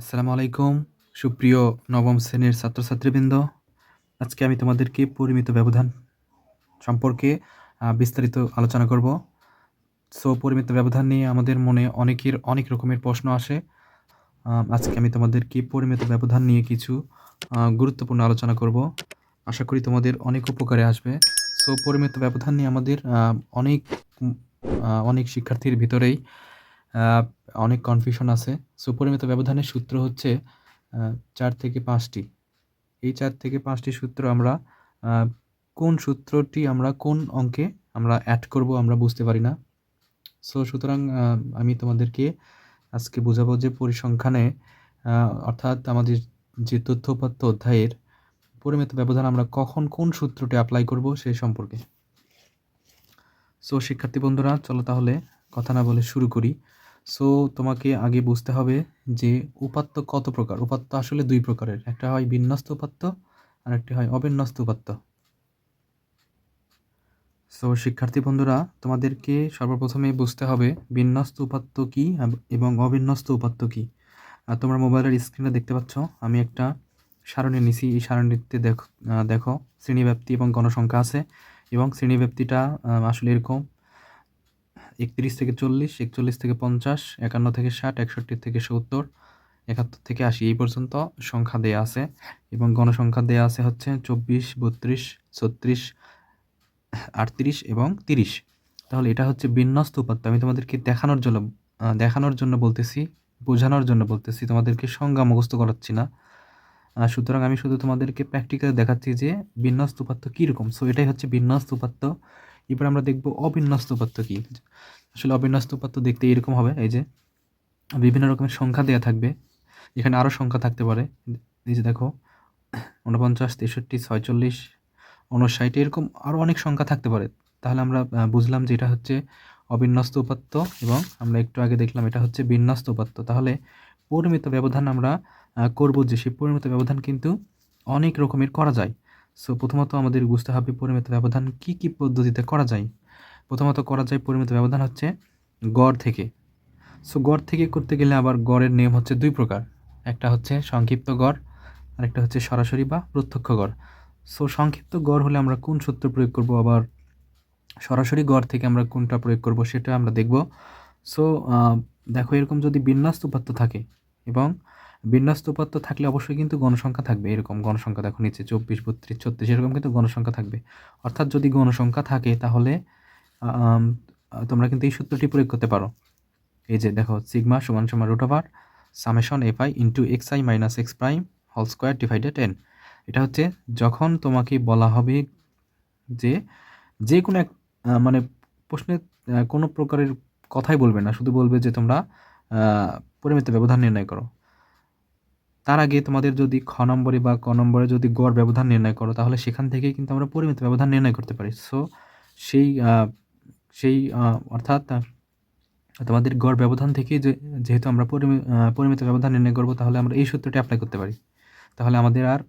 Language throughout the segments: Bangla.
আসসালামু আলাইকুম, সুপ্রিয় নবম শ্রেণির ছাত্রছাত্রীবৃন্দ। আজকে আমি তোমাদেরকে পরিমিত ব্যবধান সম্পর্কে বিস্তারিত আলোচনা করব। সো, পরিমিত ব্যবধান নিয়ে আমাদের মনে অনেকের অনেক রকমের প্রশ্ন আসে। আজকে আমি তোমাদেরকে পরিমিত ব্যবধান নিয়ে কিছু গুরুত্বপূর্ণ আলোচনা করব। আশা করি তোমাদের অনেক উপকারে আসবে। সো, পরিমিত ব্যবধান নিয়ে আমাদের অনেক অনেক শিক্ষার্থীর ভিতরেই অনেক কনফিউশন আছে। সো পরিমিত ব্যবধানের সূত্র হচ্ছে চার থেকে পাঁচটি। এই চার থেকে পাঁচটি সূত্র আমরা কোন সূত্রটি আমরা কোন অঙ্কে আমরা অ্যাড করব আমরা বুঝতে পারি না। সো সুতরাং আমি তোমাদেরকে আজকে বোঝাবো যে পরিসংখ্যানে অর্থাৎ আমাদের যে তথ্য উপাত্ত অধ্যায়ের পরিমিত ব্যবধান আমরা কখন কোন সূত্রটি অ্যাপ্লাই করব সেই সম্পর্কে। সো শিক্ষার্থী বন্ধুরা, চলো তাহলে কথা না বলে শুরু করি। সো তোমাকে আগে বুঝতে হবে যে উপাত্ত কত প্রকার? উপাত্ত আসলে দুই প্রকারের। একটা হয় বিন্যস্ত উপাত্ত, আর একটি হয় অবিন্যস্ত উপাত্ত। সো শিক্ষার্থী বন্ধুরা, তোমাদেরকে সর্বপ্রথমে বুঝতে হবে বিন্যস্ত উপাত্ত কী এবং অবিন্যস্ত উপাত্ত কী। আর তোমরা মোবাইলের স্ক্রিনে দেখতে পাচ্ছ, আমি একটা সারণী নিছি। এই সারণীতে দেখো দেখো শ্রেণীব্যাপ্তি এবং গণসংখ্যা আছে এবং শ্রেণীব্যাপ্তিটা আসলে এরকম একত্রিশ থেকে চল্লিশ, একচল্লিশ থেকে পঞ্চাশ, একান্ন থেকে ষাট, একষট্টি থেকে সত্তর, একাত্তর থেকে আশি, এই পর্যন্ত সংখ্যা দেয়া আছে এবং গণসংখ্যা দেয়া আছে হচ্ছে চব্বিশ, বত্রিশ, ছত্রিশ, আটত্রিশ এবং তিরিশ। তাহলে এটা হচ্ছে বিন্যস্ত উপাত্ত। আমি তোমাদেরকে দেখানোর জন্য দেখানোর জন্য বলতেছি, বোঝানোর জন্য বলতেছি, তোমাদেরকে সংজ্ঞা মুখস্থ করাচ্ছি না। সুতরাং আমি শুধু তোমাদেরকে প্র্যাকটিক্যাল দেখাচ্ছি যে বিন্যস্ত উপাত্ত কীরকম। সো এটাই হচ্ছে বিন্যস্ত উপাত্ত। এবার আমরা দেখব অবিন্যস্ত উপাত্ত কী। আসলে অবিন্যস্ত উপাত্ত দেখতে এরকম হবে, এই যে বিভিন্ন রকমের সংখ্যা দেওয়া থাকবে, এখানে আরও সংখ্যা থাকতে পারে। এই যে দেখো উনপঞ্চাশ তেষট্টি, ছয়চল্লিশ উনষাট এরকম আরও অনেক সংখ্যা থাকতে পারে। তাহলে আমরা বুঝলাম যে এটা হচ্ছে অবিন্যস্ত উপাত্ত এবং আমরা একটু আগে দেখলাম এটা হচ্ছে বিন্যস্ত উপাত্ত। তাহলে পরিমিত ব্যবধান আমরা করব যে সেই পরিমিত ব্যবধান কিন্তু অনেক রকমের করা যায়। সো প্রথমত আমাদের বুঝতে হবে পরিমিত ব্যবধান কি কি পদ্ধতিতে করা যায়? প্রথমত করা যায় পরিমিত ব্যবধান হচ্ছে গড় থেকে। সো গড় থেকে করতে গেলে আবার গড়ের নিয়ম হচ্ছে দুই প্রকার। একটা হচ্ছে সংক্ষিপ্ত গড় আর একটা হচ্ছে সরাসরি বা প্রত্যক্ষ গড়। সো সংক্ষিপ্ত গড় হলে আমরা কোন সূত্র প্রয়োগ করব? আবার সরাসরি গড় থেকে আমরা কোনটা প্রয়োগ করব সেটা আমরা দেখব। সো দেখো এরকম যদি বিন্যস্ত উপাত্ত থাকে এবং বিন্যস্ত উপাত্ত থাকলে অবশ্যই কিন্তু গণসংখ্যা থাকবে। এরকম গণসংখ্যা দেখো নিচে চব্বিশ, বত্রিশ, ছত্রিশ, এরকম কিন্তু গণসংখ্যা থাকবে। অর্থাৎ যদি গণসংখ্যা থাকে তাহলে তোমরা কিন্তু এই সূত্রটি প্রয়োগ করতে পারো। এই যে দেখো সিগমা সমান সমান root over summation f i into x i minus x prime whole square divided ten এটা হচ্ছে যখন তোমাকে বলা হবে যে যে কোনো এক মানে প্রশ্নে কোনো প্রকারের কথাই বলবে না। শুধু বলবে যে তোমরা পরিমিত ব্যবধান নির্ণয় করো। তার আগে তোমাদের যদি খ নম্বরে বা ক নম্বরে যদি গড় ব্যবধান নির্ণয় করো, তাহলে সেখান থেকেই কিন্তু আমরা পরিমিত ব্যবধান নির্ণয় করতে পারি। সো সেই সেই অর্থাৎ তোমাদের গড় ব্যবধান থেকে যেহেতু আমরা পরিমিত ব্যবধান নির্ণয় করব, তাহলে আমরা এই সূত্রটি অ্যাপ্লাই করতে পারি। তাহলে আমাদের আর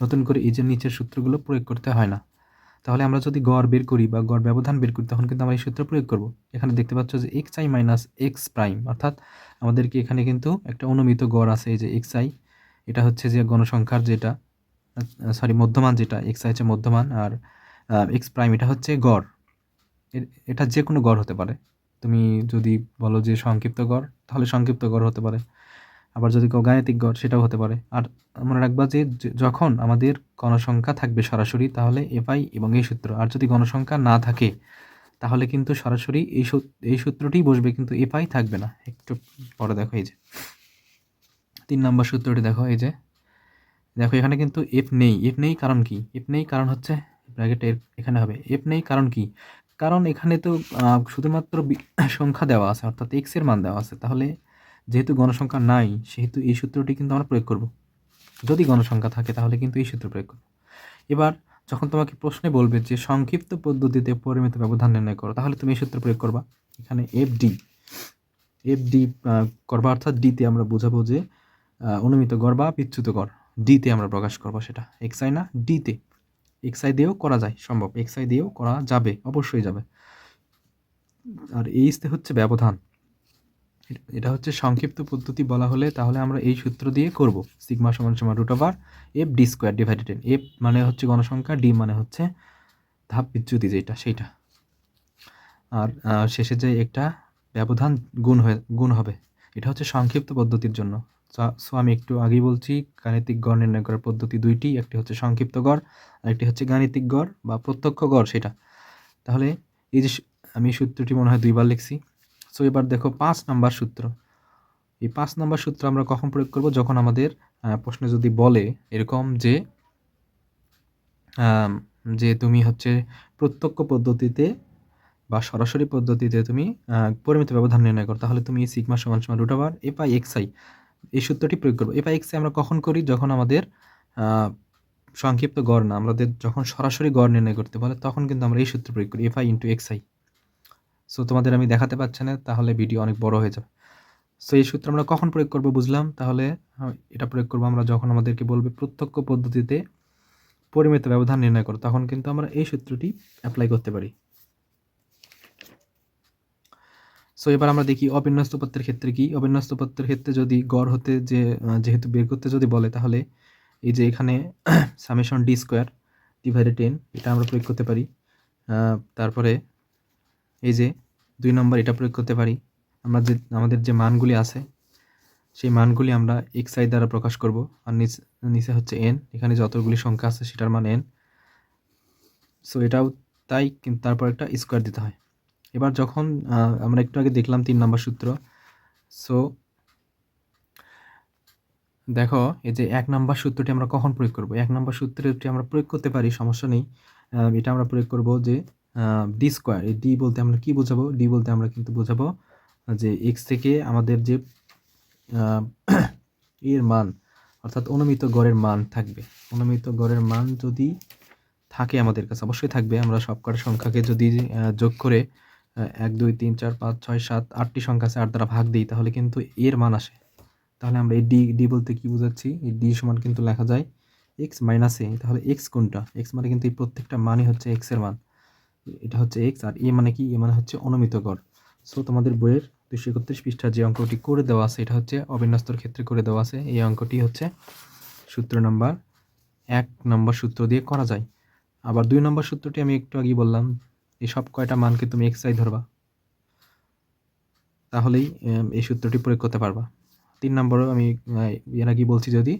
নতুন করে এই যে নিচের সূত্রগুলো প্রয়োগ করতে হয় না। তাহলে আমরা যদি গড় বের করি বা গড় ব্যবধান বের করি, তখন কিন্তু আমরা এই সূত্র প্রয়োগ করব। এখানে দেখতে পাচ্ছ যে x i minus x prime অর্থাৎ আমাদেরকে এখানে কিন্তু একটা অনুমিত গড় আছে এই যে এক্স আই এটা হচ্ছে যে গণসংখ্যার যেটা সরি মধ্যমান যেটা এক্স আই হচ্ছে মধ্যমান আর এক্স প্রাইম এটা হচ্ছে গড়। এটা যে কোনো গড় হতে পারে। তুমি যদি বলো যে সংক্ষিপ্ত গড়, তাহলে সংক্ষিপ্ত গড় হতে পারে। আবার যদি কেউ গাণিতিক গড়, সেটাও হতে পারে। আর মনে রাখবা যে যখন আমাদের গণসংখ্যা থাকবে সরাসরি, তাহলে এফআই এবং এই সূত্র। আর যদি গণসংখ্যা না থাকে, তাহলে কিন্তু সরাসরি এই এই সূত্রটিই বসবে, কিন্তু এফআই থাকবে না। একটু পরে দেখো এই যে। তিন নম্বর সূত্রটি দেখো এই যে। দেখো এখানে কিন্তু এফ নেই। এফ নেই কারণ কি? এফ নেই কারণ হচ্ছে ব্র্যাকেটে এখানে হবে। এফ নেই কারণ কি? কারণ এখানে তো শুধুমাত্র সংখ্যা দেওয়া আছে, অর্থাৎ এক্সের মান দেওয়া আছে। তাহলে যেহেতু গণসংখ্যা নাই, সেহেতু এই সূত্রটি কিন্তু আমরা প্রয়োগ করব। যদি গণসংখ্যা থাকে, তাহলে কিন্তু এই সূত্র প্রয়োগ করব। এবার, যখন তোমাকে প্রশ্নে বলবে যে সংক্ষিপ্ত পদ্ধতিতে পরিমিত ব্যবধান নির্ণয় করো, তাহলে তুমি এই সূত্র প্রয়োগ করবা। এখানে এফ ডি এফ ডি করবা অর্থাৎ ডিতে আমরা বোঝাবো যে অনুমিত গড় বা বিচ্যুত গড়। ডিতে আমরা প্রকাশ করব সেটা। এক্স আই না ডিতে এক্স আই দিয়েও করা যায়, সম্ভব। এক্স আই দিয়েও করা যাবে, অবশ্যই যাবে। আর এইচতে হচ্ছে ব্যবধান। এটা হচ্ছে সংক্ষিপ্ত পদ্ধতি বলা হলে তাহলে আমরা এই সূত্র দিয়ে করব। সিগমা সমান সমান root over f d square divided f মানে হচ্ছে গণসংখ্যা ডি মানে হচ্ছে ধাপ বিচ্যুতি যেটা, সেইটা। আর শেষে যে একটা ব্যবধান গুণ হয়ে, গুণ হবে, এটা হচ্ছে সংক্ষিপ্ত পদ্ধতির জন্য। সো আমি একটু আগেই বলছি, গাণিতিক গড় নির্ণয় করার পদ্ধতি দুইটি, একটি হচ্ছে সংক্ষিপ্ত গড়, আর একটি হচ্ছে গাণিতিক গড় বা প্রত্যক্ষ গড়, সেটা। তাহলে এই যে আমি সূত্রটি মনে হয় দুইবার লিখছি। সো এবার দেখো পাঁচ নাম্বার সূত্র। এই পাঁচ নাম্বার সূত্র আমরা কখন প্রয়োগ করব? যখন আমাদের প্রশ্নে যদি বলে এরকম যে যে তুমি হচ্ছে প্রত্যক্ষ পদ্ধতিতে বা সরাসরি পদ্ধতিতে তুমি পরিমিত ব্যবধান নির্ণয় করো, তাহলে তুমি সিগমা সমান সমান রুট ওভার এক্স আই। এই সূত্রটি প্রয়োগ করব। এফ আই এক্স আই আমরা কখন করি? যখন আমাদের সংক্ষিপ্ত গড় না, আমাদের যখন সরাসরি গড় নির্ণয় করতে বলে, তখন কিন্তু আমরা এই সূত্র প্রয়োগ করি f i into x i. So তোমাদের আমি দেখাতে পারছি না, তাহলে ভিডিও অনেক বড় হয়ে যাবে। সো এই সূত্র আমরা কখন প্রয়োগ করব বুঝলাম? তাহলে এটা প্রয়োগ করব আমরা যখন আমাদেরকে বলবে প্রত্যক্ষ পদ্ধতিতে পরিমিত ব্যবধান নির্ণয় করো, তখন কিন্তু আমরা এই সূত্রটি অ্যাপ্লাই করতে পারি। সো এবার আমরা দেখি অবিন্যস্ত উপাত্তের ক্ষেত্রে কি? অবিন্যস্ত উপাত্তের ক্ষেত্রে যদি গড় হতে যে যেহেতু বের করতে যদি বলে, তাহলে এই যে এখানে summation d square divided ten এটা আমরা প্রয়োগ করতে পারি। তারপরে এই যে দুই নম্বর এটা প্রয়োগ করতে পারি। আমরা যে, আমাদের যে মানগুলি আছে, সেই মানগুলি আমরা এক্স আই দ্বারা প্রকাশ করব। আর নিচে নিচে হচ্ছে এন এখানে যতগুলি সংখ্যা আছে সেটার মান এন সো এটাও তাই, কিন্তু তারপর একটা স্কোয়ার দিতে হয়। এবার যখন আমরা একটু আগে দেখলাম তিন নম্বর সূত্র সো দেখো, এই যে এক নম্বর সূত্রটি আমরা কখন প্রয়োগ করব? এক নম্বর সূত্রটি আমরা প্রয়োগ করতে পারি, সমস্যা নেই। এটা আমরা প্রয়োগ করব যে ডি স্কোয়ার এই ডি বলতে আমরা কি বোঝাবো? ডি বলতে আমরা কিন্তু বোঝাবো যে এক্স থেকে আমাদের যে এর মান, অর্থাৎ অনুমিত গড়ের মান থাকবে। অনুমিত গড়ের মান যদি থাকে আমাদের কাছে, অবশ্যই থাকবে। আমরা সবকটা সংখ্যাকে যদি যোগ করে এক, দুই, তিন, চার, পাঁচ, ছয়, সাত, আটটি সংখ্যা আছে, আট দ্বারা ভাগ দিই, তাহলে কিন্তু এর মান আসে। তাহলে আমরা এই ডি ডি বলতে কি বোঝাচ্ছি? এই ডি সমান কিন্তু লেখা যায় এক্স মাইনাস তাহলে এক্স কোনটা? এক্স মানে কিন্তু এই প্রত্যেকটা মানই হচ্ছে এক্সের মান। এটা হচ্ছে এক্স আর এ মানে কি? এ মানে হচ্ছে অনুমিত সো তোমাদের বইয়ের দুশো একত্রিশ পৃষ্ঠা যে অঙ্কটি করে দেওয়া আছে, এটা হচ্ছে অবিন্যস্তর ক্ষেত্রে করে দেওয়া আছে। এই অঙ্কটি হচ্ছে সূত্র নাম্বার এক নম্বর সূত্র দিয়ে করা যায়। আবার দুই নম্বর সূত্রটি আমি একটু আগেই বললাম, এই সব কয়টা মানকে তুমি এক্স আই ধরবা। তাহলেই এই সূত্রটি প্রয়োগ করতে পারবা। তিন নম্বরও আমি এর আগে বলছি যদি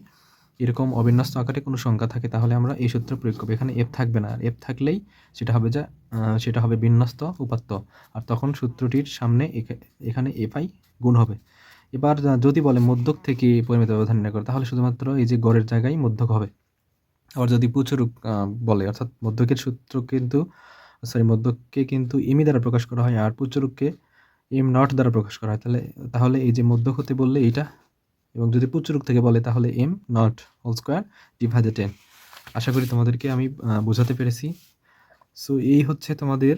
এরকম অবিন্যস্ত আকারে কোনো সংখ্যা থাকে তাহলে আমরা এই সূত্র প্রয়োগ করব। এখানে এফ থাকবে না। আর এফ থাকলেই সেটা হবে যা সেটা হবে বিন্যস্ত উপাত্ত। আর তখন সূত্রটির সামনে এখা- এখানে এফ আই গুণ হবে। এবার যদি বলে মধ্যক থেকে পরিমিত ব্যবধান নির্ণয় করে তাহলে শুধুমাত্র এই যে গড়ের জায়গায় মধ্যক হবে। আবার যদি আহ, বলে অর্থাৎ মধ্যকের সূত্র কিন্তু সরি মধ্যককে কিন্তু এমি দ্বারা প্রকাশ করা হয় আর প্রচুরককে এম নট দ্বারা প্রকাশ করা হয় তাহলে তাহলে এই যে মধ্যক হতে বললে এইটা এবং যদি প্রচুরক থেকে বলে, তাহলে M naught whole square divided ten আশা করি তোমাদেরকে আমি বোঝাতে পেরেছি। সো এই হচ্ছে তোমাদের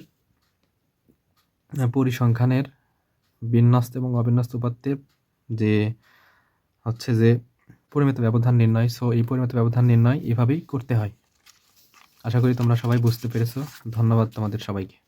পরিসংখ্যানের বিন্যস্ত এবং অবিন্যস্ত উপাত্তের যে হচ্ছে যে পরিমিত ব্যবধান নির্ণয়। সো এই পরিমিত ব্যবধান নির্ণয় এভাবেই করতে হয়। আশা করি তোমরা সবাই বুঝতে পেরেছ। ধন্যবাদ তোমাদের সবাইকে।